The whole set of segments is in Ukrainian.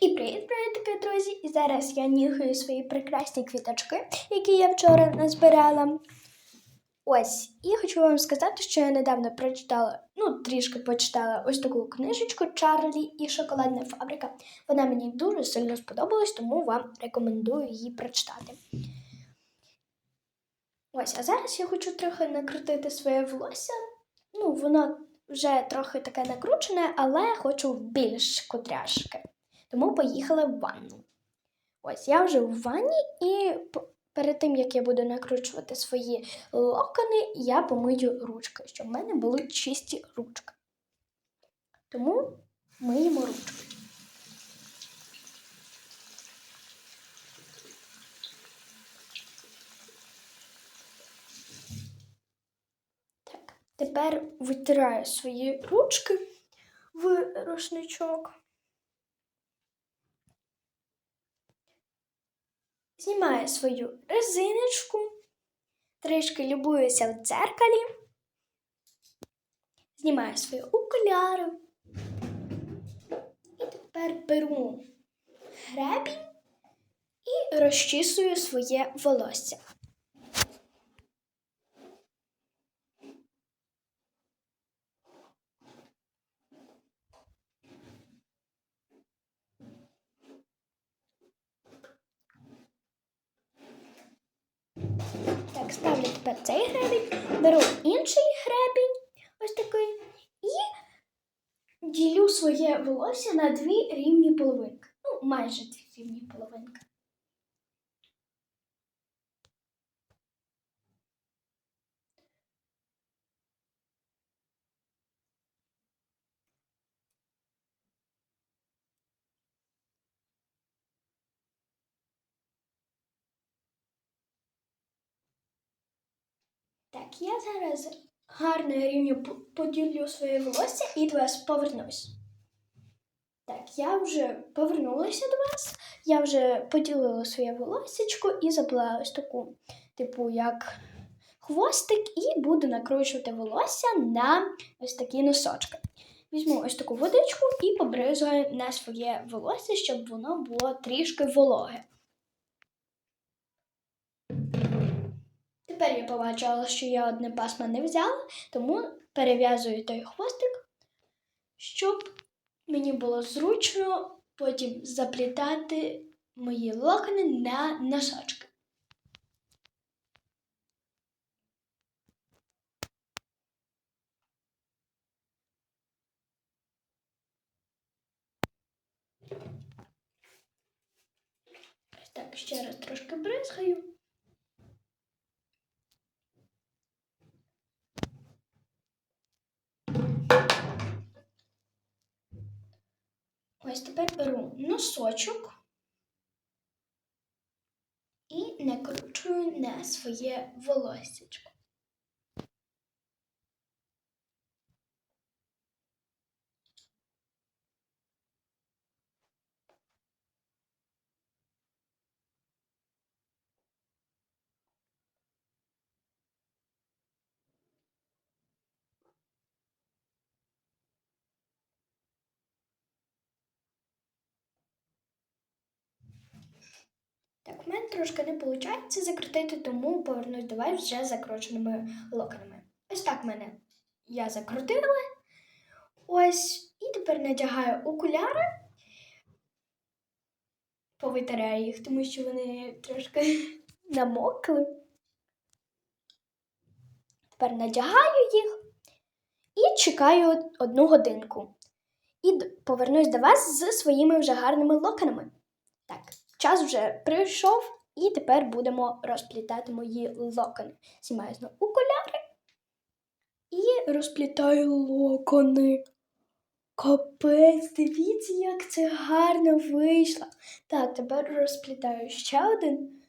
І привіт-привіт, друзі! І зараз я нюхаю свої прекрасні квіточки, які я вчора назбирала. Ось, і хочу вам сказати, що я недавно прочитала, ну, трішки почитала ось таку книжечку Чарлі і шоколадна фабрика. Вона мені дуже сильно сподобалась, тому вам рекомендую її прочитати. Ось, а зараз я хочу трохи накрутити своє волосся. Ну, воно вже трохи таке накручене, але хочу більш кудряшки. Тому поїхала в ванну. Ось я вже в ванні, і перед тим як я буду накручувати свої локони, я помию ручки, щоб в мене були чисті ручки. Тому миємо ручки. Тепер витираю свої ручки в рушничок. Знімаю свою резиночку, трішки любуюся в дзеркалі, знімаю свої окуляри. І тепер беру гребінь і розчісую своє волосся. Так, ставлю тепер цей гребінь, беру інший гребінь, ось такий, і ділю своє волосся на дві рівні половинки. Ну, майже дві рівні половинки. Так, я зараз гарно рівню поділю своє волосся і до вас повернусь. Так, я вже повернулася до вас. Я вже поділила своє волоссячко і заплела ось таку, типу, як хвостик, і буду накручувати волосся на ось такі носочки. Візьму ось таку водичку і побризую на своє волосся, щоб воно було трішки вологе. Тепер я побачила, що я одне пасмо не взяла, тому перев'язую той хвостик, щоб мені було зручно потім заплітати мої локони на носочки. Так, ще раз трошки бризгаю. Ось тепер беру носочок і накручую на своє волоссячко. Так, в мене трошки не виходить закрутити, тому повернусь до вас вже закрученими локонами. Ось так в мене я закрутила. Ось, і тепер надягаю окуляри, повитираю їх, тому що вони трошки намокли. Тепер надягаю їх і чекаю одну годинку. І повернусь до вас з своїми вже гарними локонами. Так, час вже прийшов, і тепер будемо розплітати мої локони. Знімаю знову окуляри і розплітаю локони. Капець, дивіться, як це гарно вийшло. Так, тепер розплітаю ще один.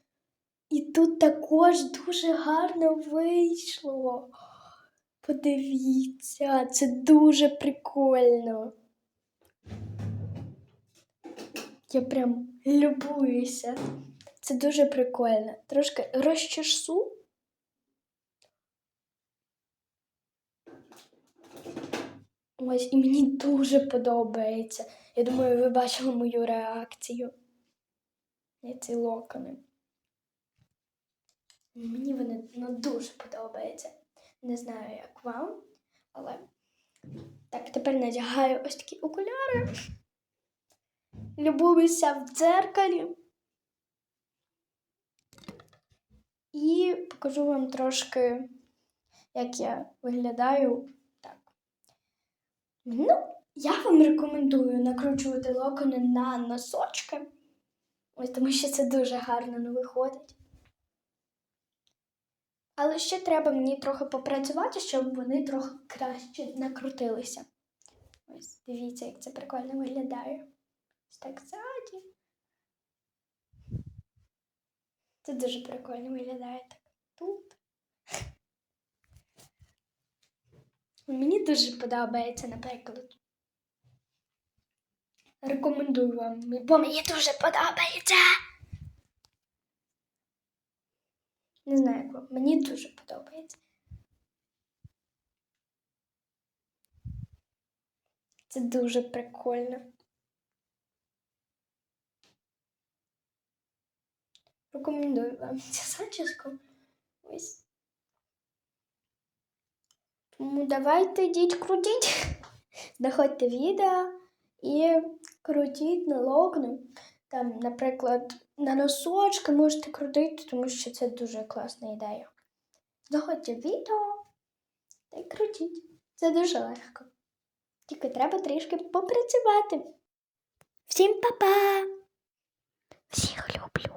І тут також дуже гарно вийшло. Подивіться, це дуже прикольно. Я прям любуюся. Це дуже прикольно. Трошки розчешу. Ось, і мені дуже подобається. Я думаю, ви бачили мою реакцію на ці локони. Мені вони ну, дуже подобаються. Не знаю, як вам, але так, тепер надягаю ось такі окуляри. Любуюся в дзеркалі. І покажу вам трошки, як я виглядаю. Так. Ну, я вам рекомендую накручувати локони на носочки. Ось тому що це дуже гарно не виходить. Але ще треба мені трохи попрацювати, щоб вони трохи краще накрутилися. Ось дивіться, як це прикольно виглядає. Так ззаді. Це дуже прикольно виглядає так тут. Мені дуже подобається, наприклад. Рекомендую вам, бо мені дуже подобається. Не знаю, як вам. Мені дуже подобається. Це дуже прикольно. Рекомендую вам цю зачіску. Тому давайте йдіть крутіть. Знаходьте відео і крутіть на локну. Там, наприклад, на носочки можете крутити, тому що це дуже класна ідея. Знаходьте відео та й крутіть. Це дуже легко. Тільки треба трішки попрацювати. Всім па-па! Всіх люблю!